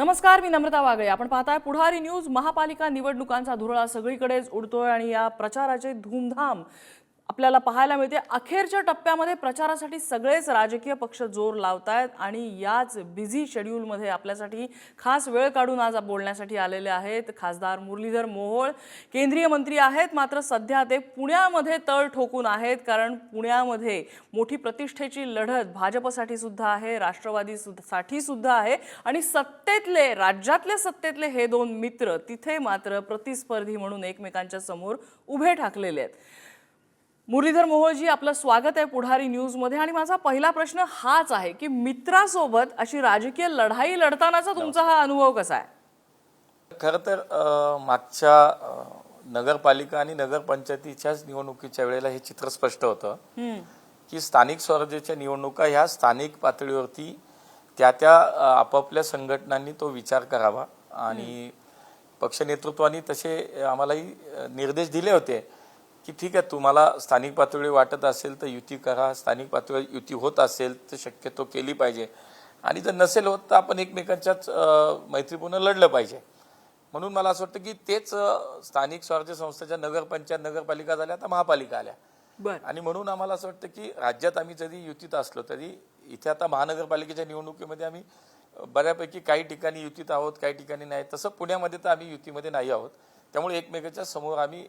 नमस्कार मी नम्रता वागळे. आपण पाहताय पुढारी न्यूज महापालिका निवडणुकांचा धुरळा सगळीकडेच उडतोय आणि या प्रचाराचे धूमधाम आपल्याला पाहायला मिळते. अखेरच्या टप्प्यामध्ये प्रचारासाठी सगळेच राजकीय पक्ष जोर लावतायत आणि याच बिझी शेड्यूलमध्ये आपल्यासाठी खास वेळ काढून आज बोलण्यासाठी आलेले आहेत खासदार मुरलीधर मोहोळ. केंद्रीय मंत्री आहेत मात्र सध्या ते पुण्यामध्ये तळ ठोकून आहेत कारण पुण्यामध्ये मोठी प्रतिष्ठेची लढत भाजपसाठी सुद्धा आहे राष्ट्रवादी साठी सुद्धा आहे आणि सत्तेतले राज्यातले सत्तेतले हे दोन मित्र तिथे मात्र प्रतिस्पर्धी म्हणून एकमेकांच्या समोर उभे ठाकलेले आहेत. मुरलीधर मोहोळजी आपलं स्वागत आहे पुढारी न्यूजमध्ये. आणि माझा पहिला प्रश्न हाच आहे की मित्रासोबत अशी राजकीय लढाई लढतानाचा तुमचा हा अनुभव कसा आहे? खरं तर मागच्या नगरपालिका आणि नगरपंचायतीच्याच निवडणुकीच्या वेळेला हे चित्र स्पष्ट होतं की स्थानिक स्वराज्याच्या निवडणुका ह्या स्थानिक पातळीवरती त्या त्या आपापल्या संघटनांनी तो विचार करावा. आणि पक्ष नेतृत्वाने तसे आम्हालाही निर्देश दिले होते. की ठीक आहे तुम्हाला स्थानिक पातळी वाटत असेल तर युती करा स्थानिक पातळीवर युती होत असेल तर शक्यतो केली पाहिजे. आणि जर नसेल होत तर आपण एकमेकांच्याच मैत्रीपूर्ण लढलं पाहिजे. म्हणून मला असं वाटतं की तेच स्थानिक स्वराज्य संस्थेच्या नगरपंचायत नगरपालिका झाल्या आता महापालिका आल्या. बर. आणि म्हणून आम्हाला असं वाटतं की राज्यात आम्ही जरी युतीत असलो तरी इथे आता महानगरपालिकेच्या निवडणुकीमध्ये आम्ही बऱ्यापैकी काही ठिकाणी युतीत आहोत काही ठिकाणी नाही. तसं पुण्यामध्ये तर आम्ही युतीमध्ये नाही आहोत. त्यामुळे एकमेकाच्या समोर आम्ही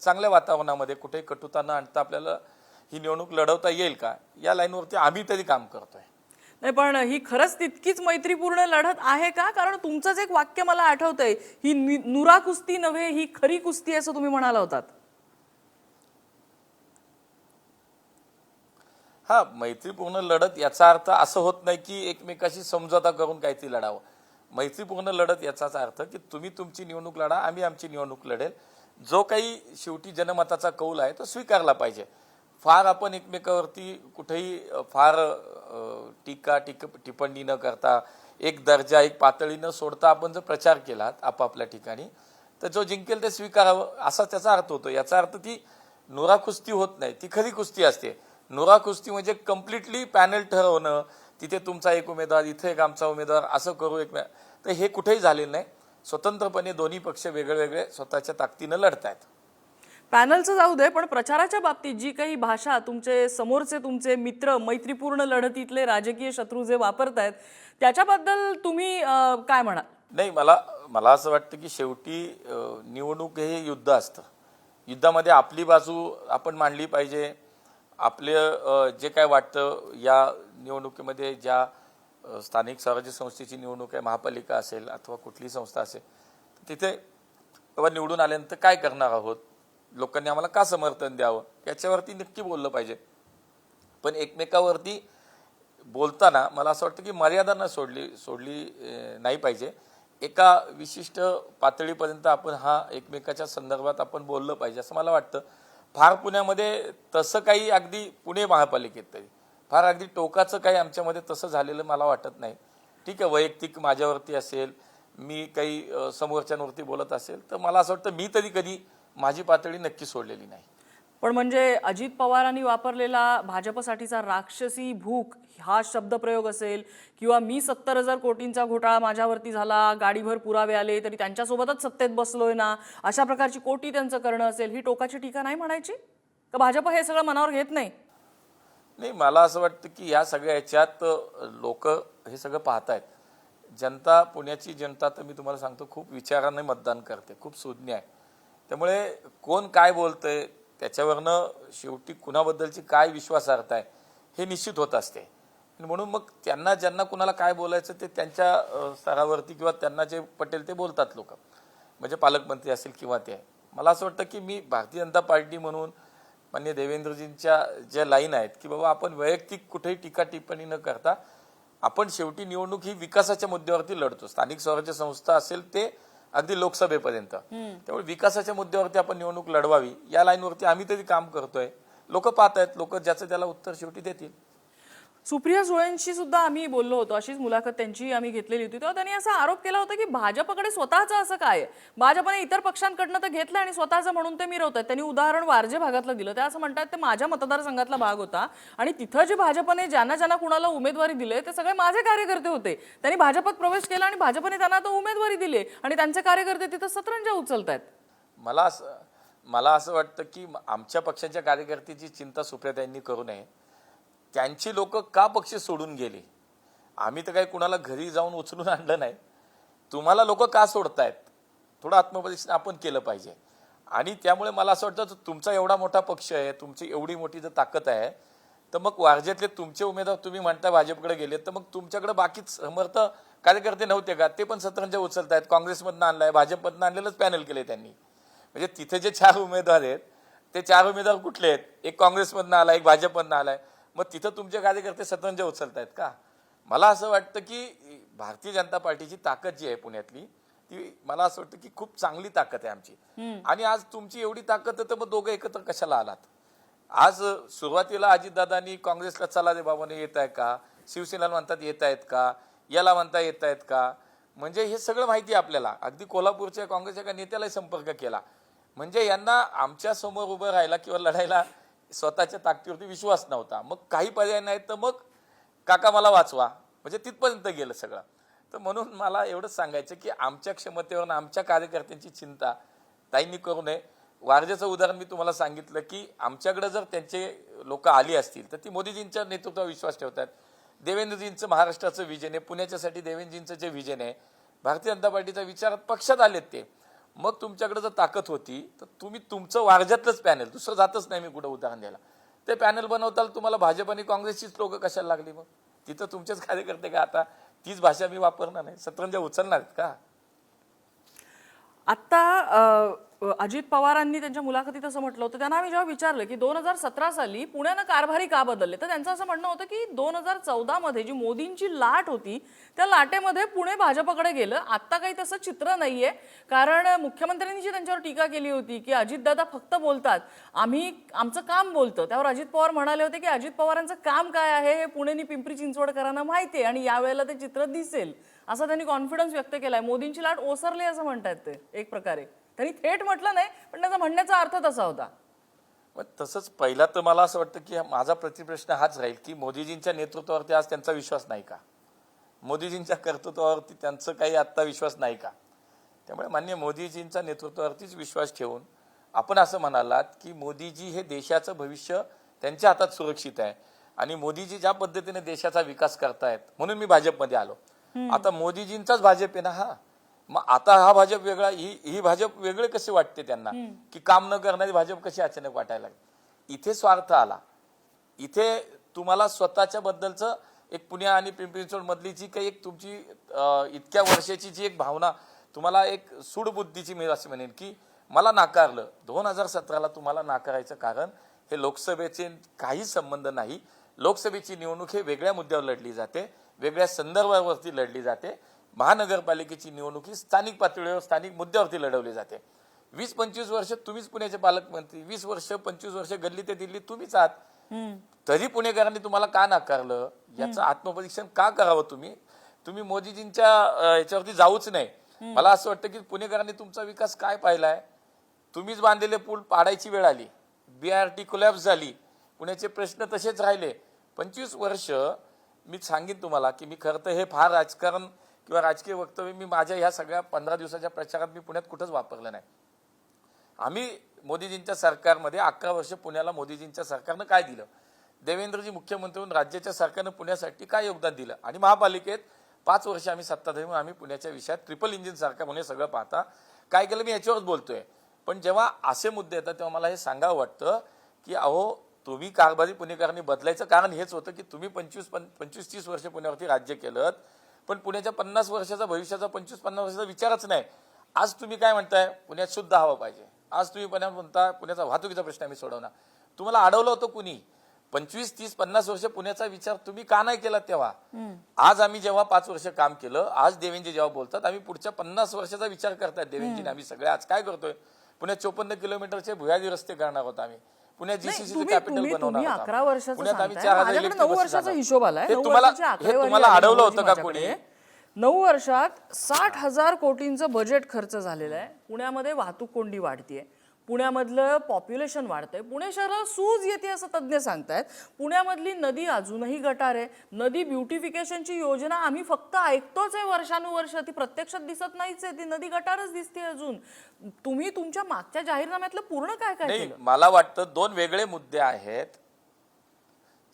चांगल्या वातावरणामध्ये कुठे कटुता न आणता आपल्याला ही निवडणूक लढवता येईल का? या लाईनवरती आम्ही तरी काम करतोय. नाही पण ही खरंच तितकीच मैत्रीपूर्ण लढत आहे का? कारण तुमचंच एक वाक्य मला आठवतंय ही नि- नुरा कुस्ती नव्हे ही खरी कुस्ती आहे असं तुम्ही म्हणाला होतात. हा मैत्रीपूर्ण लढत याचा अर्थ असं होत नाही की एकमेकाशी समझोता करून काहीतरी लढावं. मैत्रीपूर्ण लढत याचाच अर्थ की तुम्ही तुमची निवडणूक लढा आम्ही आमची निवडणूक लढेल. जो काही शेवटी जनमताचा कौल आहे तो स्वीकारला पाहिजे. फार आपण एकमेकावरती कुठेही फार टीका टिक टिप्पणी न करता एक दर्जा एक पातळी न सोडता आपण जर प्रचार केला आपापल्या ठिकाणी तर जो जिंकेल ते स्वीकारावं असा त्याचा अर्थ होतो. याचा अर्थ ती नुरा कुस्ती होत नाही ती खरी कुस्ती असते. नुरा कुस्ती म्हणजे कम्प्लिटली पॅनल ठरवणं तिथे तुमचा एक उमेदवार इथे एक आमचा उमेदवार असं करू एक तर हे कुठेही झालेलं नाही. स्वतंत्रपणे दोन्ही पक्ष वेगळे वेगळे स्वतःच्या ताकदीनं लढतायत. पॅनलचं जाऊ दे पण प्रचाराच्या बाबतीत जी काही भाषा तुमचे समोरचे तुमचे मित्र मैत्रीपूर्ण लढतीतले राजकीय शत्रू जे वापरतायत त्याच्याबद्दल तुम्ही काय म्हणाल? नाही मला मला असं वाटतं की शेवटी निवडणूक हे युद्ध असतं. युद्धामध्ये आपली बाजू आपण मांडली पाहिजे. आपलं जे काय वाटतं या निवडणुकीमध्ये ज्या स्थानिक स्वराज्य संस्थेची निवडणूक आहे महापालिका असेल अथवा कुठलीही संस्था असेल तिथे बाबा निवडून आल्यानंतर काय करणार आहोत? लोकांनी आम्हाला का समर्थन द्यावं? याच्यावरती नक्की बोललं पाहिजे. पण एकमेकावरती बोलताना मला असं वाटतं की मर्यादा न सोडली सोडली नाही पाहिजे. एका विशिष्ट पातळीपर्यंत आपण हा एकमेकाच्या संदर्भात आपण बोललं पाहिजे असं मला वाटतं. फार पुण्यामध्ये तसं काही अगदी पुणे महापालिकेत तरी. फार अगदी टोकाचं काही आमच्यामध्ये तसं झालेलं मला वाटत नाही. ठीक आहे वैयक्तिक माझ्यावरती असेल मी काही समोरच्यांवरती बोलत असेल तर मला असं वाटतं मी तरी कधी माझी पातळी नक्की सोडलेली नाही. पण म्हणजे अजित पवारांनी वापरलेला भाजपसाठीचा राक्षसी भूक हा शब्दप्रयोग असेल किंवा मी सत्तर हजार कोटींचा घोटाळा माझ्यावरती झाला गाडीभर पुरावे आले तरी त्यांच्यासोबतच सत्तेत बसलोय ना अशा प्रकारची कोटी त्यांचं करणं असेल ही टोकाची टीका नाही म्हणायची? का भाजप हे सगळं मनावर घेत नाही? नाही मला असं वाटतं की या सगळ्या याच्यात लोक हे सगळं पाहतायत. जनता पुण्याची जनता तर मी तुम्हाला सांगतो खूप विचाराने मतदान करते खूप सुज्ञ आहे. त्यामुळे कोण काय बोलतंय त्याच्यावरनं शेवटी कुणाबद्दलची काय विश्वासार्हता आहे हे निश्चित होत असते. म्हणून मग त्यांना ज्यांना कुणाला काय बोलायचं ते त्यांच्या स्तरावरती किंवा त्यांना जे पटेल ते बोलतात लोक. म्हणजे पालकमंत्री असेल किंवा ते. मला असं वाटतं की मी भारतीय जनता पार्टी म्हणून मान्य देवेंद्रजींच्या ज्या लाईन आहेत की बाबा आपण वैयक्तिक कुठेही टीका टिप्पणी न करता आपण शेवटी निवडणूक ही विकासाच्या मुद्द्यावरती लढतो. स्थानिक स्वराज्य संस्था असेल ते अगदी लोकसभेपर्यंत. त्यामुळे विकासाच्या मुद्द्यावरती आपण निवडणूक लढवावी. या लाईनवरती आम्ही तरी काम करतोय. लोक पाहत आहेत लोक ज्याचं त्याला उत्तर शेवटी देतील. सुप्रिया सुळेंशी सुद्धा आम्ही बोललो होतो. अशीच मुलाखत त्यांची आम्ही घेतलेली होती. तेव्हा त्यांनी असा आरोप केला होता की भाजपकडे स्वतःचं असं काय? आहे? भाजपने इतर पक्षांकडनं तर घेतलं आणि स्वतःचं म्हणून ते मिरवत आहेत त्यांनी उदाहरण वारजे भागातलं दिलं. ते असं म्हणतात ते माझ्या मतदारसंघातला भाग होता आणि तिथं जे भाजपने ज्यांना ज्यांना कुणाला उमेदवारी दिले ते सगळे माझे कार्यकर्ते होते. त्यांनी भाजपात प्रवेश केला आणि भाजपने त्यांना तो उमेदवारी दिली आणि त्यांचे कार्यकर्ते तिथं सतरंजा उचलत आहेत मला असं मला असं वाटतं की आमच्या पक्षाच्या कार्यकर्त्याची चिंता सुप्रियाताईंनी करू नये. त्यांची लोक का पक्ष सोडून गेले? आम्ही तर काही कुणाला घरी जाऊन उचलून आणलं नाही. तुम्हाला लोक का सोडतायत? थोडं आत्मपरीक्षण आपण केलं पाहिजे. आणि त्यामुळे मला असं वाटतं तुमचा एवढा मोठा पक्ष आहे तुमची एवढी मोठी जर ताकद आहे तर मग वारजेतले तुमचे उमेदवार तुम्ही म्हणता भाजपकडे गेले तर मग तुमच्याकडे बाकीच समर्थ कार्यकर्ते नव्हते का? ते पण सतरंजा उचलत आहेत काँग्रेसमधनं आणलाय भाजपमधनं आणलेलंच पॅनल केले त्यांनी. म्हणजे तिथे जे चार उमेदवार आहेत ते चार उमेदवार कुठले आहेत? एक काँग्रेसमधनं आला एक भाजपमधनं आलाय मग तिथं तुमचे कार्यकर्ते सतरंजा उचलत आहेत का? मला असं वाटतं की भारतीय जनता पार्टीची ताकद जी आहे पुण्यातली ती मला असं वाटतं की खूप चांगली ताकद आहे आमची. आणि आज तुमची एवढी ताकद आहे तर मग दोघं एकत्र कशाला आलात? आज सुरुवातीला अजितदादांनी काँग्रेसला चला दे बाबाने येत आहे का? शिवसेनेला म्हणतात येत आहेत का? याला म्हणता येत आहेत का? म्हणजे हे सगळं माहिती आहे आपल्याला. अगदी कोल्हापूरच्या काँग्रेसच्या एका नेत्यालाही संपर्क केला. म्हणजे यांना आमच्यासमोर उभं राहायला किंवा लढायला स्वतःच्या ताकदीवरती विश्वास नव्हता. मग काही पर्याय नाही तर मग काका मला वाचवा. म्हणजे तिथपर्यंत गेलं सगळं. तर म्हणून मला एवढंच सांगायचं की आमच्या क्षमतेवर आमच्या कार्यकर्त्यांची चिंता ताईंनी करू नये. वारजेचं उदाहरण मी तुम्हाला सांगितलं की आमच्याकडे जर त्यांचे लोक आली असतील तर ती मोदीजींच्या नेतृत्वावर विश्वास ठेवतात. देवेंद्रजींचं महाराष्ट्राचं विजन आहे. पुण्याच्यासाठी देवेंद्रजींचं जे विजन आहे भारतीय जनता पार्टीचा विचारात पक्षात आलेत ते. मग तुमच्याकडे जर ताकद होती तर तुम्ही तुमचं वारज्यातलंच पॅनल दुसरं जातच नाही मी कुठं उदाहरण द्यायला. ते पॅनल बनवताल तुम्हाला भाजप आणि काँग्रेसचीच लोक कशाला लागली मग? तिथं तुमचेच कार्यकर्ते का आता? तीच भाषा मी वापरणार नाही. सतरंजा उचलणार आहेत का? आत्ता अजित पवारांनी त्यांच्या मुलाखतीत असं म्हटलं होतं. त्यांना आम्ही जेव्हा विचारलं की दोन हजार सतरा साली पुण्यानं कारभारी का बदलले? तर त्यांचं असं म्हणणं होतं की दोन हजार चौदामध्ये जी मोदींची लाट होती त्या लाटेमध्ये पुणे भाजपकडे गेलं. आत्ता काही तसं चित्र नाहीये. कारण मुख्यमंत्र्यांनी जी त्यांच्यावर टीका केली होती की अजितदादा फक्त बोलतात आम्ही आमचं काम बोलतं. त्यावर अजित पवार म्हणाले होते की अजित पवारांचं काम काय आहे हे पुणेनी पिंपरी चिंचवडकरांना माहिती आहे आणि यावेळेला ते चित्र दिसेल. असं त्यांनी कॉन्फिडन्स व्यक्त केलाय. मोदींची लाट ओसरली असं म्हणतात ते. एक प्रकारे. त्यांनी थेट म्हटलं नाही पण त्याचा म्हणण्याचा अर्थ तसा होता. मग तसंच पहिला तर मला असं वाटतं की माझा प्रतिप्रश्न हाच राहील की मोदीजींच्या नेतृत्वावरती आज त्यांचा विश्वास नाही का? मोदीजींच्या कर्तृत्वावरती त्यांचं काही आत्ता विश्वास नाही का? त्यामुळे मान्य मोदीजींच्या नेतृत्वावरतीच विश्वास ठेवून आपण असं म्हणालात की मोदीजी हे देशाचं भविष्य त्यांच्या हातात सुरक्षित आहे आणि मोदीजी ज्या पद्धतीने देशाचा विकास करतायत म्हणून मी भाजपमध्ये आलो. आता मोदीजींचाच भाजप आहे ना हा? मग आता हा भाजप वेगळा ही ही भाजप वेगळे कसे वाटते त्यांना? की काम न करणारी भाजप कशी अचानक वाटायला लागली? इथे स्वार्थ आला. इथे तुम्हाला स्वतःच्या बद्दलचं एक पुणे आणि पिंपरी मधली जी काही एक तुमची इतक्या वर्षाची जी एक भावना तुम्हाला एक सूडबुद्धीची मी असं म्हणेन की मला नाकारलं. दोन हजार सतराला तुम्हाला नाकारायचं कारण हे लोकसभेचे काही संबंध नाही. लोकसभेची निवडणूक हे वेगळ्या मुद्द्यावर लढली जाते वेगळ्या संदर्भावरती लढली जाते. महानगरपालिकेची निवडणूक ही स्थानिक पातळीवर स्थानिक मुद्द्यावरती लढवली जाते. वीस पंचवीस वर्ष तुम्हीच पुण्याचे पालकमंत्री वीस वर्ष पंचवीस वर्ष गल्ली ते दिल्ली तुम्हीच आहात. तरी पुणेकरांनी तुम्हाला का नाकारलं? याचं आत्मपरीक्षण का करावं तुम्ही? तुम्ही मोदीजींच्या याच्यावरती जाऊच नाही मला असं वाटतं की पुणेकरांनी तुमचा विकास काय पाहिलाय? तुम्हीच बांधलेले पूल पाडायची वेळ आली. बीआरटी कोलॅप्स झाली. पुण्याचे प्रश्न तसेच राहिले. पंचवीस वर्ष मी सांगेन तुम्हाला की मी खरं तर हे फार राजकारण किंवा राजकीय वक्तव्य मी माझ्या ह्या सगळ्या पंधरा दिवसाच्या प्रचारात मी पुण्यात कुठंच वापरलं नाही. आम्ही मोदीजींच्या सरकारमध्ये अकरा वर्ष पुण्याला मोदीजींच्या सरकारनं काय दिलं? देवेंद्रजी मुख्यमंत्री म्हणून राज्याच्या सरकारनं पुण्यासाठी काय योगदान दिलं? आणि महापालिकेत पाच वर्ष आम्ही सत्ताधारी म्हणून आम्ही पुण्याच्या विषयात ट्रिपल इंजिन सरकार म्हणून सगळं पाहता. काय केलं? मी याच्यावरच बोलतोय. पण जेव्हा असे मुद्दे येतात तेव्हा मला हे सांगावं वाटतं की अहो तुम्ही कारभारी पुणेकरांनी बदलायचं कारण हेच होतं की तुम्ही पंचवीस पंचवीस तीस वर्ष पुण्यावरती राज्य केलं पण पुण्याच्या पन्नास वर्षाचा भविष्याचा पंचवीस पन्नास वर्षाचा विचारच नाही. आज तुम्ही काय म्हणताय? पुण्यात शुद्ध हवा पाहिजे. आज तुम्ही पुण्यात म्हणता पुण्याचा वाहतुकीचा प्रश्न आम्ही सोडवणार. तुम्हाला अडवलं होतं कुणी? पंचवीस तीस पन्नास वर्ष पुण्याचा विचार तुम्ही का नाही केला तेव्हा? आज आम्ही जेव्हा पाच वर्ष काम केलं आज देवेंजी जेव्हा बोलतात आम्ही पुढच्या पन्नास वर्षाचा विचार करतात देवेंजीने आम्ही सगळे आज काय करतोय? पुण्यात चोपन्न किलोमीटरचे भुयारी रस्ते करणार आहोत आम्ही. पुण्यात जीसीसी कॅपिटल बनवणार. अकरा वर्षाचं पुण्यात आम्ही सांगताय. चार हजार माझ्याकडे इलेक्ट्रिक नऊ वर्षाचा. हिशोब आलाय हे नऊ तुम्हाला वर्षाची हे आकडेवारी तुम्हाला आली अडवलं होतं का माझ्याकडे. कोणी नऊ वर्षात साठ हजार कोटींचं बजेट खर्च झालेलं आहे पुण्यामध्ये वाहतूक कोंडी वाढतीये पुण्यामधलं पॉप्युलेशन वाढतंय. पुणे शहराला सूज येते असं तज्ज्ञ सांगतायत. पुण्यामधली नदी अजूनही गटार आहे. नदी ब्युटिफिकेशनची योजना आम्ही फक्त ऐकतोच आहे वर्षानुवर्ष. ती प्रत्यक्षात दिसत नाहीच आहे. ती नदी गटारच दिसते अजून. तुम्ही तुमच्या मागच्या जाहीरनाम्यातलं पूर्ण काय काय केलं? मला वाटतं दोन वेगळे मुद्दे आहेत.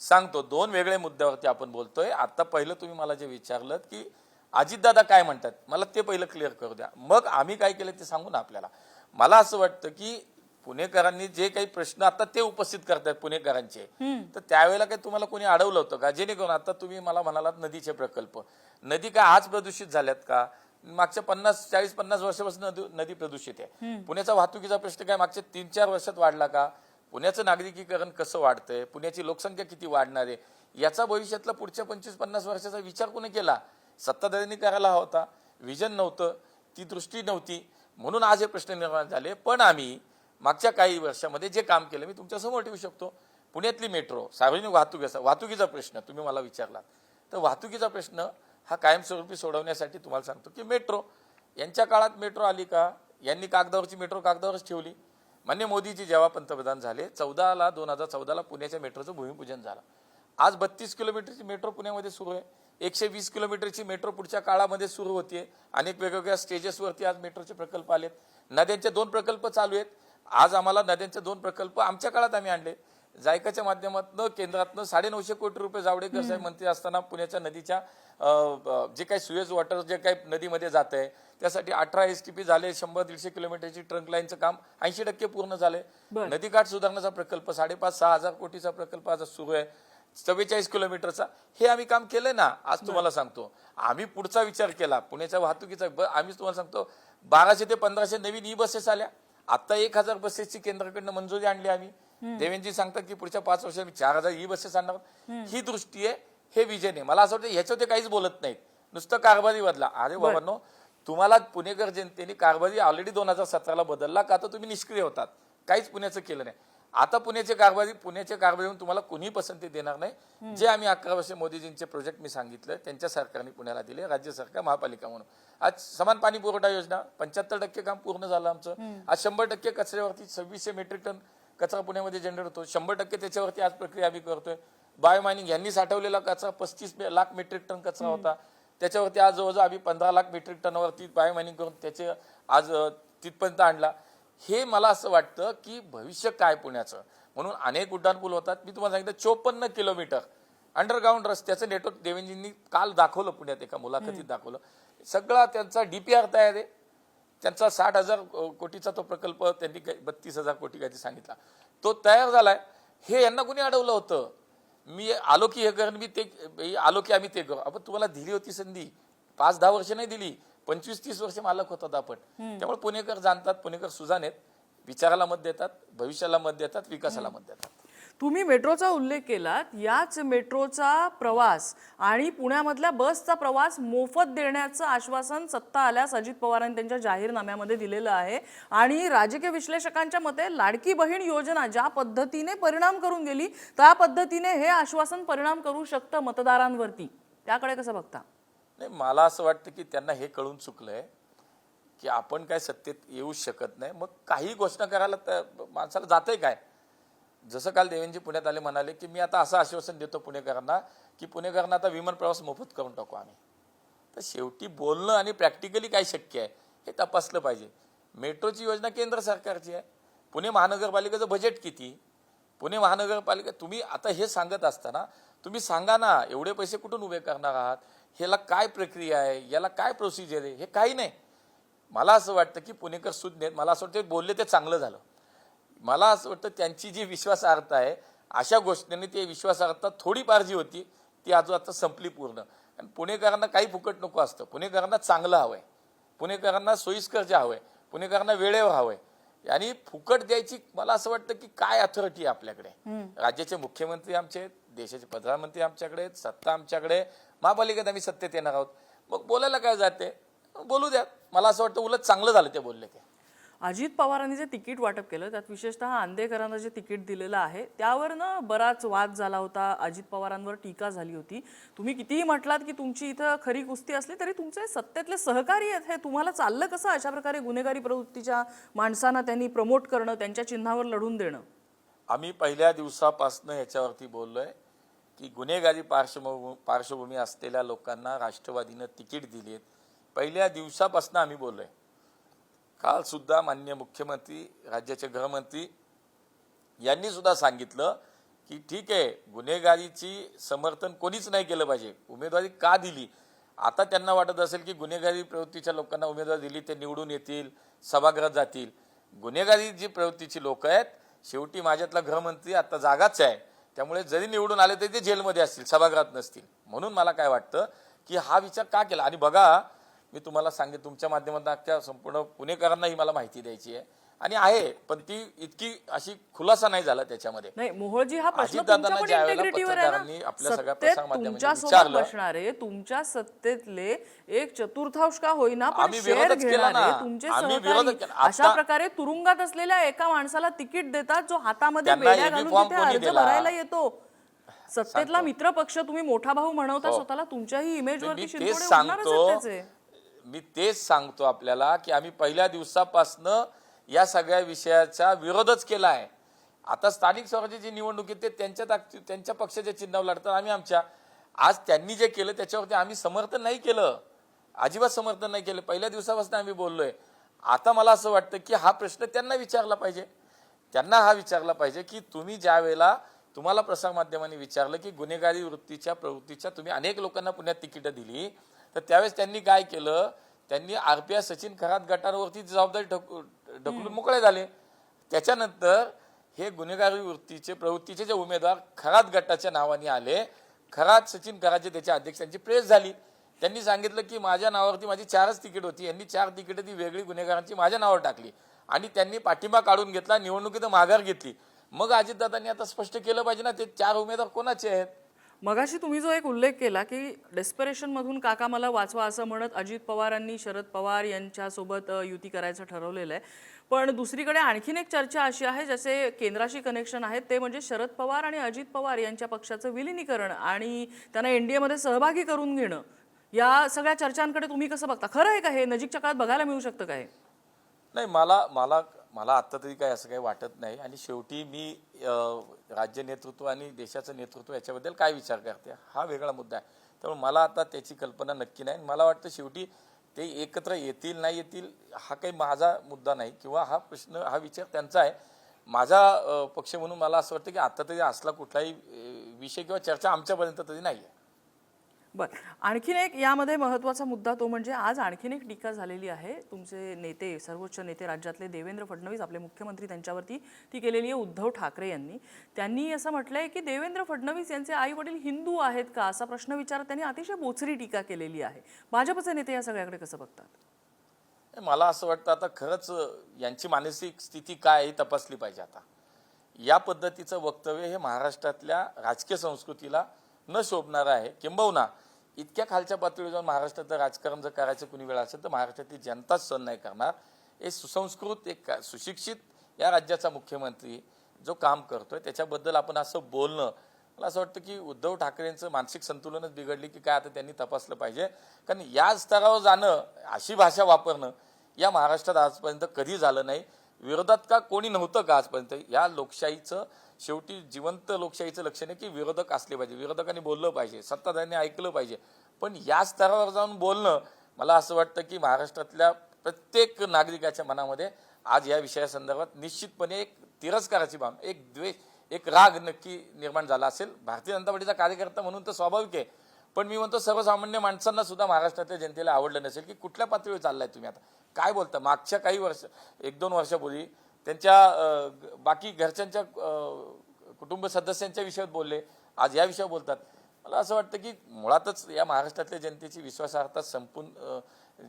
सांगतो दोन वेगळे मुद्द्यावरती आपण बोलतोय. आता पहिलं तुम्ही मला जे विचारलं की अजितदादा काय म्हणतात? मला ते पहिलं क्लिअर करू द्या. मग आम्ही काय केलं ते सांगू ना आपल्याला. मला असं वाटतं की पुणेकरांनी जे काही प्रश्न आता ते उपस्थित करतायत पुणेकरांचे. तर त्यावेळेला काही तुम्हाला कोणी अडवलं होतं का? जेणेकरून आता तुम्ही मला म्हणालात नदीचे प्रकल्प. नदी काय आज प्रदूषित झाल्यात का? मागच्या पन्नास चाळीस पन्नास वर्षापासून नदी प्रदूषित आहे. पुण्याचा वाहतुकीचा प्रश्न काय? मागच्या तीन चार वर्षात वाढला का? पुण्याचं नागरिकीकरण कसं वाढतंय? पुण्याची लोकसंख्या किती वाढणार आहे? याचा भविष्यातला पुढच्या पंचवीस पन्नास वर्षाचा विचार कोणी केला? सत्ताधाऱ्यांनी करायला हवा होता. विजन नव्हतं. ती दृष्टी नव्हती. म्हणून आज हे प्रश्न निर्माण झाले. पण आम्ही मागच्या काही वर्षामध्ये जे काम केलं मी तुमच्यासमोर ठेवू शकतो. पुण्यातली मेट्रो सार्वजनिक वाहतुकीचा वाहतुकीचा प्रश्न तुम्ही मला विचारला तर वाहतुकीचा प्रश्न हा कायमस्वरूपी सोडवण्यासाठी तुम्हाला सांगतो की मेट्रो यांच्या काळात मेट्रो आली का? यांनी कागदावरची मेट्रो कागदावरच ठेवली. मान्य मोदीजी जेव्हा पंतप्रधान झाले चौदाला दोन हजार चौदाला पुण्याच्या मेट्रोचं भूमिपूजन झालं. आज बत्तीस किलोमीटरची मेट्रो पुण्यामध्ये सुरू आहे. एकशे वीस किलोमीटरची मेट्रो पुढच्या काळामध्ये सुरू होतीये. अनेक वेगवेगळ्या स्टेजेसवरती आज मेट्रोचे प्रकल्प आलेत. नद्यांचे दोन प्रकल्प चालू आहेत. आज आम्हाला नद्यांचे दोन प्रकल्प आमच्या काळात आम्ही आणले. जायकाच्या माध्यमातून केंद्रातनं साडेनऊशे कोटी रुपये जावडेकर साहेब मंत्री असताना पुण्याच्या नदीच्या जे काही सुएज वॉटर जे काही नदीमध्ये जात आहे त्यासाठी अठरा एस टी पी झाले शंभर दीडशे किलोमीटरची ट्रंक लाईनचं काम ऐंशी टक्के पूर्ण झाले नदीकाठ सुधारण्याचा प्रकल्प साडेपाच सहा हजार कोटीचा प्रकल्प आज सुरू आहे. चव्वेचाळीस किलोमीटरचा. हे आम्ही काम केलंय ना आज तुम्हाला सांगतो. आम्ही पुढचा विचार केला. पुण्याच्या वाहतुकीचा आम्ही तुम्हाला सांगतो. बाराशे ते पंधराशे नवीन ई बसेस आल्या. आता एक हजार बसेसची केंद्राकडनं मंजुरी आणली आम्ही. देवेंद्रजी सांगतात की पुढच्या पाच वर्षात मी चार हजार ई बसेस आणणार. ही दृष्टी आहे हे विजन आहे. मला असं वाटतं ह्याच्यावर ते काहीच बोलत नाहीत. नुसतं कारभारी बदला. अरे बाबांनो तुम्हाला पुणेकर जनतेने कारभारी ऑलरेडी दोन हजार सतराला बदलला का? तर तुम्ही निष्क्रिय होतात. काहीच पुण्याचं केलं नाही. आता पुण्याचे कारभारी पुण्याचे कारभारी म्हणून तुम्हाला कोणी पसंती देणार नाही. जे आम्ही अकरा वर्ष मोदीजींचे प्रोजेक्ट मी सांगितलं त्यांच्या सरकारने पुण्याला दिले राज्य सरकार महापालिका म्हणून. आज समान पाणी पुरवठा योजना पंच्याहत्तर टक्के काम पूर्ण झालं आमचं. आज शंभर टक्के कचऱ्यावरती सव्वीसशे मेट्रिक टन कचरा पुण्यामध्ये जनरेट होतो. शंभर टक्के त्याच्यावरती आज प्रक्रिया आम्ही करतोय. बायोमायनिंग यांनी साठवलेला कचरा पस्तीस लाख मेट्रिक टन कचरा होता. त्याच्यावरती आज जवळजवळ आम्ही पंधरा लाख मेट्रिक टनवरती बायोमायनिंग करून त्याचे आज तिथपर्यंत आणला. हे मला असं वाटतं की भविष्य काय पुण्याचं? म्हणून अनेक उड्डाणपूल होतात. मी तुम्हाला सांगितलं चोपन्न किलोमीटर अंडरग्राऊंड रस्त्याचं नेटवर्क देवेंजींनी काल दाखवलं पुण्यात एका मुलाखतीत दाखवलं. सगळा त्यांचा डीपीआर तयार आहे. त्यांचा साठ हजार कोटीचा तो प्रकल्प त्यांनी बत्तीस हजार कोटी काहीतरी सांगितला. तो तयार झालाय. हे यांना कोणी अडवलं होतं? मी आलो की हे करेन मी ते आलो की आम्ही ते करू. आपण तुम्हाला दिली होती संधी. पाच दहा वर्ष नाही दिली. पंचवीस तीस वर्ष मालक होतात आपण. त्यामुळे पुणेकर जाणतात पुणेकर सुजान आहेत. विचाराला मत देतात भविष्याला मत देतात विकासाला मत देतात. तुम्ही मेट्रोचा उल्लेख केलात याच मेट्रोचा प्रवास आणि पुण्यामधल्या बसचा प्रवास मोफत देण्याचं आश्वासन सत्ता आल्यास अजित पवारांनी त्यांच्या जाहीरनाम्यामध्ये दिलेलं आहे. आणि राजकीय विश्लेषकांच्या मते लाडकी बहीण योजना ज्या पद्धतीने परिणाम करून गेली त्या पद्धतीने हे आश्वासन परिणाम करू शकतं मतदारांवरती. त्याकडे कसं बघता? नाही मला असं वाटतं की त्यांना हे कळून चुकलंय की आपण काय सत्तेत येऊच शकत नाही. मग काही घोषणा करायला तर माणसाला जातंय काय? जसं काल देवेंजी पुण्यात आले म्हणाले की मी आता असं आश्वासन देतो पुणेकरांना की पुणेकरांना आता विमान प्रवास मोफत करून टाकू आम्ही. तर शेवटी बोलणं आणि प्रॅक्टिकली काय शक्य आहे हे तपासलं पाहिजे. मेट्रोची योजना केंद्र सरकारची आहे. पुणे महानगरपालिकेचं बजेट किती? पुणे महानगरपालिका तुम्ही आता हे सांगत असताना तुम्ही सांगा ना एवढे पैसे कुठून उभे करणार आहात? ह्याला काय प्रक्रिया आहे? याला काय प्रोसिजर आहे? हे काही नाही. मला असं वाटतं की पुणेकर सुज्ञ मला असं वाटतं बोलले ते चांगलं झालं. मला असं वाटतं त्यांची जी विश्वासार्हता आहे अशा गोष्टींनी ते विश्वासार्हता थोडीफार जी होती ती आज आता संपली पूर्ण. आणि पुणेकरांना काही फुकट नको असतं. पुणेकरांना चांगलं हवंय. पुणेकरांना सोयीस्कर जे हवंय पुणेकरांना वेळेवर हवंय. आणि फुकट द्यायची मला असं वाटतं की काय अथॉरिटी आहे आपल्याकडे? राज्याचे मुख्यमंत्री आमचे आहेत देशाचे प्रधानमंत्री आमच्याकडे आहेत सत्ता आमच्याकडे आहे. महापालिकेत आम्ही सत्तेत येणार आहोत. मग बोलायला काय जाते? बोलू द्या. मला असं वाटतं उलट चांगलं झालं ते बोलले ते अजित पवारांनी जे तिकीट वाटप केलं त्यात विशेषतः आंदेकरांना जे तिकीट दिलेलं आहे त्यावर ना बराच वाद झाला होता. अजित पवारांवर टीका झाली होती. तुम्ही कितीही म्हटलात की तुमची इथं खरी कुस्ती असली तरी तुमचे सत्तेतले सहकारी आहेत. हे तुम्हाला चाललं कसं अशा प्रकारे गुन्हेगारी प्रवृत्तीच्या माणसांना त्यांनी प्रमोट करणं त्यांच्या चिन्हावर लढून देणं? आम्ही पहिल्या दिवसापासून याच्यावरती बोललोय. की गुन्हेगारी पार्श्वभूमी पार्श्वभूमी असलेल्या लोकांना राष्ट्रवादीनं तिकीट दिली आहेत पहिल्या दिवसापासून आम्ही बोललो आहे कालसुद्धा मान्य मुख्यमंत्री राज्याचे गृहमंत्री यांनीसुद्धा सांगितलं की ठीक आहे गुन्हेगारीची समर्थन कोणीच नाही केलं पाहिजे. उमेदवारी का दिली? आता त्यांना वाटत असेल की गुन्हेगारी प्रवृत्तीच्या लोकांना उमेदवारी दिली ते निवडून येतील सभागृहात जातील. गुन्हेगारी जी प्रवृत्तीची लोक आहेत शेवटी माझ्यातला गृहमंत्री आता जागाच आहे. त्यामुळे जरी निवडून आले तरी ते जेलमध्ये असतील सभागृहात नसतील. म्हणून मला काय वाटतं की हा विचार का केला? आणि बघा मी तुम्हाला सांगेन तुमच्या माध्यमातून अख्ख्या संपूर्ण पुणेकरांनाही मला माहिती द्यायची आहे. आणि आहे पण ती इतकी अशी खुलासा नाही झाला त्याच्यामध्ये नाही मोहोळजी हा प्रश्न तुमच्या पण ज्यावेळेला इंटेग्रिटीवर आहे ना सत्तेत तुमच्यासोबत. बसणारे तुमच्या सत्तेतले एक चतुर्थांश का होईना पण शेअर घेणारे. तुमचे सहकारी. अशा प्रकारे तुरुंगात असलेल्या एका माणसाला तिकीट देतात जो हातामध्ये बेड्या घालून तिथे अर्ज? भरायला येतो सत्तेतला मित्र पक्ष तुम्ही मोठा भाऊ म्हणवता स्वतःला तुमच्याही इमेजवरती सांगतो त्याचे मी तेच सांगतो आपल्याला की आम्ही पहिल्या दिवसापासनं या सगळ्या विषयाचा विरोधच केला आहे. आता स्थानिक स्वराज्याची निवडणूक आहे ते त्यांच्या ताक- त्यांच्या पक्षाच्या चिन्हावर लढतात आम्ही आमच्या. आज त्यांनी जे केलं त्याच्यावरती आम्ही समर्थन नाही केलं. अजिबात समर्थन नाही केलं. पहिल्या दिवसापासून आम्ही बोललोय. आता मला असं वाटतं की हा प्रश्न त्यांना विचारला पाहिजे. त्यांना हा विचारला पाहिजे की तुम्ही ज्या वेळेला तुम्हाला प्रसारमाध्यमांनी विचारलं की गुन्हेगारी वृत्तीच्या प्रवृत्तीच्या तुम्ही अनेक लोकांना पुण्यात तिकीटं दिली तर त्यावेळेस त्यांनी काय केलं? त्यांनी आरपीआय सचिन खरात गटांवरती जबाबदारी ढक- ढकलून मोकळे झाले. त्याच्यानंतर हे गुन्हेगारी वृत्तीचे प्रवृत्तीचे जे उमेदवार खरात गटाच्या नावाने आले खरात सचिन कराचे त्याच्या अध्यक्षांची प्रेस झाली. त्यांनी सांगितलं की माझ्या नावावरती माझी चारच तिकीट होती. यांनी चार तिकीटं ती वेगळी गुन्हेगारांची माझ्या नावावर टाकली. आणि त्यांनी पाठिंबा काढून घेतला निवडणुकीत माघार घेतली. मग अजितदादांनी आता स्पष्ट केलं पाहिजे ना ते चार उमेदवार कोणाचे आहेत? मगाशी तुम्ही जो एक उल्लेख केला की डेस्परेशनमधून काका मला वाचवा असं म्हणत अजित पवारांनी शरद पवार यांच्यासोबत युती करायचं ठरवलेलं आहे. पण दुसरीकडे आणखीन एक चर्चा अशी आहे जसे केंद्राशी कनेक्शन आहेत ते म्हणजे शरद पवार आणि अजित पवार यांच्या पक्षाचं विलिनीकरण आणि त्यांना एनडीएमध्ये सहभागी करून घेणं या सगळ्या चर्चांकडे तुम्ही कसं बघता? खरं आहे का हे? नजीकच्या काळात बघायला मिळू शकतं काय नाही मला मला मला आत्ता तरी काय असं काही वाटत नाही. आणि शेवटी मी राज्य नेतृत्व आणि देशाचं नेतृत्व याच्याबद्दल काय विचार करते हा वेगळा मुद्दा आहे. त्यामुळे मला आता त्याची कल्पना नक्की नाही. मला वाटतं शेवटी ते एकत्र येतील नाही येतील हा काही माझा मुद्दा नाही किंवा हा प्रश्न हा विचार त्यांचा आहे. माझा पक्ष म्हणून मला असं वाटतं की आत्ता तरी असला कुठलाही विषय किंवा चर्चा आमच्यापर्यंत तरी नाही आहे बरं. आणखीन एक यामध्ये महत्त्वाचा मुद्दा तो म्हणजे आज आणखीन एक टीका झालेली आहे. तुमचे नेते सर्वोच्च नेते राज्यातले देवेंद्र फडणवीस आपले मुख्यमंत्री त्यांच्यावरती ती केलेली आहे उद्धव ठाकरे यांनी. त्यांनी असं म्हटलं आहे की देवेंद्र फडणवीस यांचे आई वडील हिंदू आहेत का? असा प्रश्न विचारत त्यांनी अतिशय बोचरी टीका केलेली आहे. भाजपचे नेते या सगळ्याकडे कसं बघतात? मला असं वाटतं आता खरंच यांची मानसिक स्थिती काय आहे तपासली पाहिजे आता. या पद्धतीचं वक्तव्य हे महाराष्ट्रातल्या राजकीय संस्कृतीला न शोभणारं आहे. किंबहुना इतक्या खालच्या पातळीवर जाऊन महाराष्ट्राचं राजकारण जर करायचं कुणी वेळ असेल तर महाराष्ट्रातली जनताच सहन नाही करणार. हे सुसंस्कृत एक सुशिक्षित या राज्याचा मुख्यमंत्री जो काम करतोय त्याच्याबद्दल आपण असं बोलणं मला असं वाटतं की उद्धव ठाकरेंचं मानसिक संतुलनच बिघडली की काय आता त्यांनी तपासलं पाहिजे. कारण या स्तरावर जाणं अशी भाषा वापरणं या महाराष्ट्रात आजपर्यंत कधी झालं नाही. विरोधात का कोणी नव्हतं का आजपर्यंत? या लोकशाहीचं शेवटी जिवंत लोकशाहीचं लक्षण आहे की विरोधक असले पाहिजे. विरोधकांनी बोललं पाहिजे सत्ताधाऱ्यांनी ऐकलं पाहिजे. पण या स्तरावर जाऊन बोलणं मला असं वाटतं की महाराष्ट्रातल्या प्रत्येक नागरिकाच्या मनामध्ये आज या विषयासंदर्भात निश्चितपणे एक तिरस्काराची भावना एक द्वेष एक राग नक्की निर्माण झाला असेल. भारतीय जनता पार्टीचा कार्यकर्ता म्हणून तर स्वाभाविक आहे. पण मी म्हणतो सर्वसामान्य माणसांना सुद्धा महाराष्ट्रातल्या जनतेला आवडलं नसेल की कुठल्या पातळीवर चाललाय तुम्ही आता? काय बोलता? मागच्या काही वर्ष एक दोन वर्षापूर्वी त्यांच्या बाकी घरच्यांच्या कुटुंब सदस्यांच्या विषयात बोलले. आज या विषयावर बोलतात. मला असं वाटतं की मुळातच या महाराष्ट्रातल्या जनतेची विश्वासार्हता संपून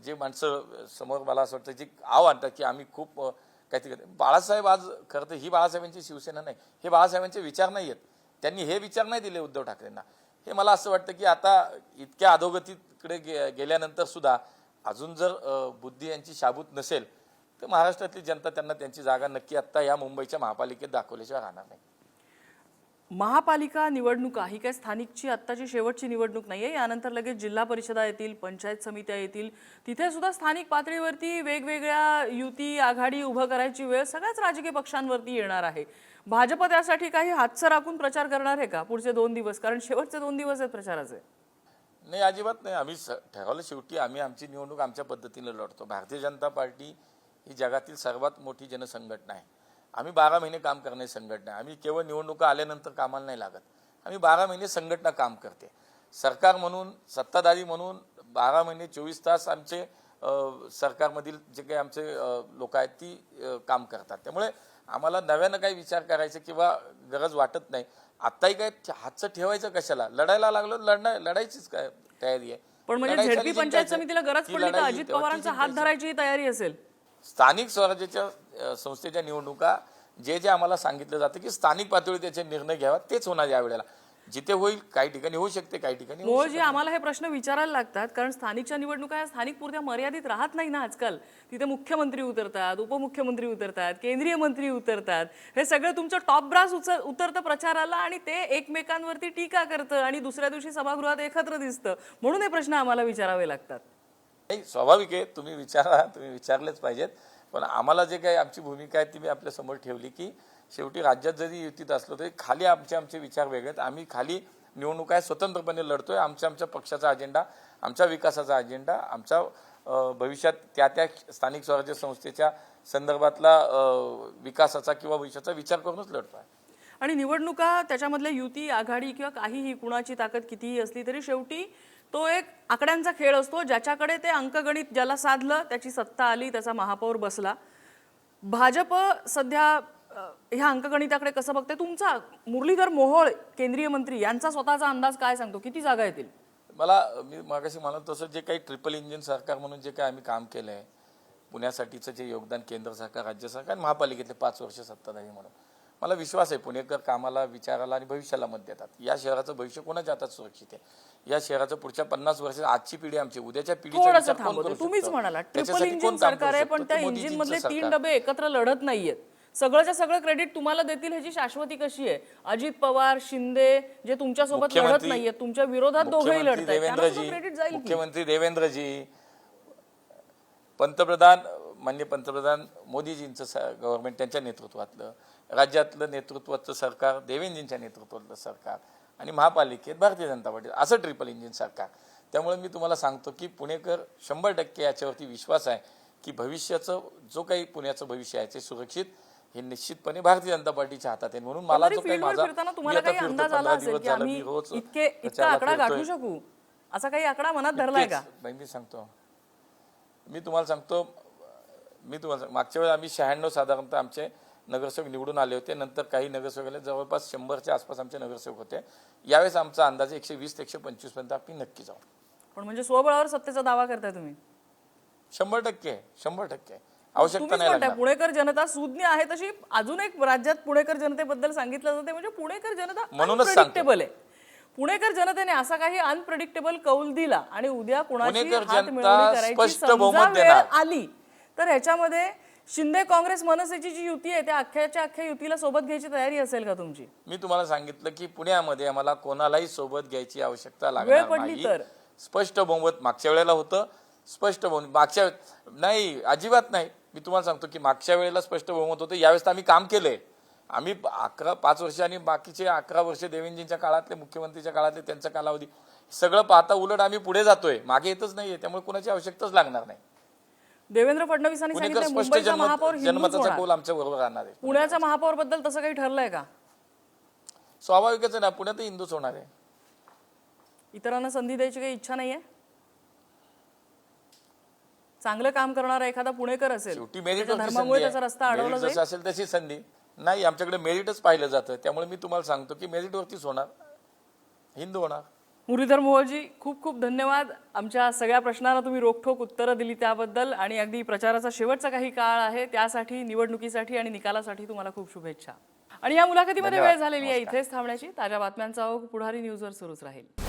जे माणसं समोर मला असं वाटतं जी आव आणतात की आम्ही खूप काहीतरी बाळासाहेब आज खरं तर ही बाळासाहेबांची शिवसेना नाही. हे बाळासाहेबांचे विचार नाही आहेत. त्यांनी हे विचार नाही दिले उद्धव ठाकरेंना. हे मला असं वाटतं की आता इतक्या अधोगतीकडे गे गेल्यानंतर सुद्धा अजून जर बुद्धी यांची शाबूत नसेल तर महाराष्ट्रातली जनता त्यांना त्यांची जागा नक्की आत्ता या मुंबईच्या महापालिकेत दाखवल्याशिवाय राहणार नाही. महापालिका निवडणुका ही काय स्थानिकची आत्ताची शेवटची निवडणूक नाही आहे यानंतर लगेच जिल्हा परिषदा येतील पंचायत समित्या येतील. तिथे सुद्धा स्थानिक पातळीवरती वेगवेगळ्या युती आघाडी उभं करायची वेळ सगळ्याच राजकीय पक्षांवरती येणार आहे. भाजप त्यासाठी काही हातचं राखून प्रचार करणार आहे का? पुढचे दोन दिवस कारण शेवटचे दोन दिवस आहेत प्रचाराचे. नाही अजिबात नाही. आम्ही स- ठरवलं शेवटी आम्ही आमची निवडणूक आमच्या पद्धतीने लढतो. भारतीय जनता पार्टी ही जगातील सर्वात मोठी जनसंघटना आहे. आम्ही बारा महिने काम करणारी संघटना आहे. आम्ही केवळ निवडणुका आल्यानंतर कामाला नाही लागत. आम्ही बारा महिने संघटना काम करते. सरकार म्हणून सत्ताधारी म्हणून बारा महिने चोवीस तास आमचे सरकारमधील जे काही आमचे लोक आहेत ती काम करतात. त्यामुळे आम्हाला नव्यानं काही विचार करायचं किंवा गरज वाटत नाही. आत्ताही काय हातचं ठेवायचं कशाला? लढायला लागलो लढणार लढायचीच काय तयारी आहे. पण म्हणजे झेडपी पंचायत. समितीला गरज पडली तर अजित पवारांचा हात. धरायची तयारी असेल. स्थानिक स्वराज्याच्या संस्थेच्या निवडणुका जे जे आम्हाला सांगितलं जातं की स्थानिक पातळीवर त्याचे निर्णय घ्यावा तेच होणार यावेळेला. जिथे होईल काही ठिकाणी होऊ शकते काही ठिकाणी होऊ मोहजी आम्हाला हे प्रश्न विचारायला लागतात कारण स्थानिकच्या निवडणुका या स्थानिक पुरत्या मर्यादित राहत नाही ना आजकाल. तिथे मुख्यमंत्री उतरतात उपमुख्यमंत्री उतरतात केंद्रीय मंत्री उतरतात. हे सगळं तुमचं टॉप ब्रास उचल उतरतं प्रचाराला आणि ते एकमेकांवरती टीका करतं आणि दुसऱ्या दिवशी सभागृहात एकत्र दिसतं. म्हणून हे प्रश्न आम्हाला विचारावे लागतात. नाही स्वाभाविक आहे तुम्ही विचारा तुम्ही विचारलेच पाहिजेत. पण आम्हाला जे काही आमची भूमिका आहे ती मी आपल्यासमोर ठेवली की शेवटी राज्यात जरी युतीत असलो तरी खाली आमचे आमचे विचार वेगळे आहेत. आम्ही खाली निवडणुका स्वतंत्रपणे लढतोय. आमच्या आमच्या पक्षाचा अजेंडा आमच्या विकासाचा अजेंडा आमच्या भविष्यात त्या त्या स्थानिक स्वराज्य संस्थेच्या संदर्भातला विकासाचा किंवा भविष्याचा विचार करूनच लढतो आहे आणि निवडणुका त्याच्यामधल्या युती आघाडी किंवा काहीही कुणाची ताकद कितीही असली तरी शेवटी तो एक आकड्यांचा खेळ असतो ज्याच्याकडे ते अंकगणित ज्याला साधलं त्याची सत्ता आली त्याचा महापौर बसला. भाजप सध्या ह्या अंकगणिताकडे कसं बघते तुमचा मुरलीधर मोहोळ केंद्रीय मंत्री यांचा स्वतःचा अंदाज काय सांगतो? किती जागा येतील? मला मी मागाशी म्हणत तसं जे काही ट्रिपल इंजिन सरकार म्हणून जे काही आम्ही काम केलं आहे पुण्यासाठीचं जे योगदान केंद्र सरकार राज्य सरकार आणि महापालिकेतले पाच वर्ष सत्ताधारी म्हणून. मला विश्वास आहे पुणेकर कामाला विचाराला आणि भविष्याला मत देतात. या शहराचं भविष्य कोणाच्या हातात सुरक्षित आहे? या शहराचं पुढच्या पन्नास वर्षात आजची पिढी आमची उद्याच्या पिढीचा तुम्हीच? म्हणाला ट्रिपल इंजिन सरकार आहे? पण त्या इंजिन मधले तीन. डबे एकत्र लढत नाहीयेत. सगळंच्या सगळं क्रेडिट तुम्हाला देतील ह्याची शाश्वती कशी आहे? अजित पवार शिंदे जे तुमच्यासोबत लढत नाहीयेत तुमच्या विरोधात दोघंही लढत आहेत क्रेडिट जाईल? मुख्यमंत्री देवेंद्रजी पंतप्रधान मान्य पंतप्रधान मोदीजींचं गव्हर्नमेंट त्यांच्या नेतृत्वातलं राज्यातलं नेतृत्वाचं सरकार देवेंद्रजींच्या नेतृत्वातलं सरकार आणि महापालिकेत भारतीय जनता पार्टी असं ट्रिपल इंजिन सरकार. त्यामुळे मी तुम्हाला सांगतो की पुणेकर शंभर टक्के याच्यावरती विश्वास आहे की भविष्याचं जो काही पुण्याचं भविष्य आहे ते सुरक्षित हे निश्चितपणे भारतीय जनता पार्टीच्या हातात आहे. म्हणून मला जो काही माझा तुम्हाला काही अंदाज आला 15 असेल की आम्ही इतके इतका आकडा गाठू. शकू? असा काही आकडा मनात धरलाय का? मी सांगतो. मी तुम्हाला सांगतो मी तुम्हाला मागच्या वेळेस आम्ही शहाण्णव साधारणतः आमचे नगरसेवक निवडून आले होते. नंतर काही नगरसेवक आले. जवळपास शंभरच्या आसपास आमचे नगरसेवक होते. यावेळेस आमचा अंदाज एकशे वीस ते एकशे पंचवीसपर्यंत आम्ही नक्की जाऊ. पण म्हणजे स्वबळावर सत्तेचा दावा करताय तुम्ही. शंभर टक्के शंभर टक्के. आवश्यकता नाही लागणार पुणेकर जनता सुज्ञ आहे तशी अजून एक राज्यात पुणेकर जनतेबद्दल सांगितलं जाते म्हणजे पुणेकर जनता म्हणूनच सांगतो. अनप्रेडिक्टेबल आहे पुणेकर जनतेने असा काही अनप्रेडिक्टेबल कौल दिला आणि उद्या कुणाची पुणेकर हात जनता मिळवणी करायची स्पष्ट समजा बहुमत वेळ देणार. आली तर ह्याच्यामध्ये शिंदे काँग्रेस मनसेची जी युती आहे त्या अख्ख्याच्या अख्ख्या युतीला सोबत घ्यायची तयारी असेल का तुमची मी तुम्हाला सांगितलं की पुण्यामध्ये आम्हाला कोणालाही सोबत घ्यायची आवश्यकता वेळ लागणार पडली नाही तर? स्पष्ट बहुमत मागच्या वेळेला होतं स्पष्ट बहुमत मागच्या नाही अजिबात नाही मी तुम्हाला सांगतो की मागच्या वेळेला स्पष्ट बहुमत होतं यावेळेस तर आम्ही काम केलंय. आम्ही ब- अकरा पाच वर्ष आणि बाकीचे अकरा वर्ष देवेंद्रजींच्या काळातले मुख्यमंत्रीच्या काळातले त्यांचा कालावधी सगळं पाहता उलट आम्ही पुढे जातोय. मागे येतच नाहीये त्यामुळे कुणाची आवश्यकताच लागणार नाही. देवेंद्र जन्म महापौर जन्मताचा कौल आमच्या बरोबर राहणार आहे. पुण्याच्या महापौरबद्दल तसं काही ठरलंय का? स्वाभाविकच आहे ना पुण्यात हिंदूच होणार आहे. इतरांना संधी द्यायची काही इच्छा नाहीये? चांगलं काम करणारा एखादा पुणेकर असेल शेवटी मेरिट त्याच्या धर्मामुळे त्याचा रस्ता अडवला जाईल. जसं असेल तशी संधी. नाही आमच्याकडे मेरिटच पाहिलं जातं. त्यामुळे मी तुम्हाला सांगतो की मेरिटवरतीच होणार. हिंदू होणार. मुरलीधर मोहोळजी खूप खूप धन्यवाद. आमच्या सगळ्या प्रश्नांना तुम्ही रोखठोक उत्तरं दिली त्याबद्दल आणि अगदी प्रचाराचा शेवटचा काही काळ आहे. त्यासाठी निवडणुकीसाठी आणि निकालासाठी तुम्हाला खूप शुभेच्छा. आणि या मुलाखतीमध्ये वेळ झालेली आहे. इथेच थांबण्याची ताज्या बातम्यांचा ओघ पुढारी न्यूजवर सुरूच राहील.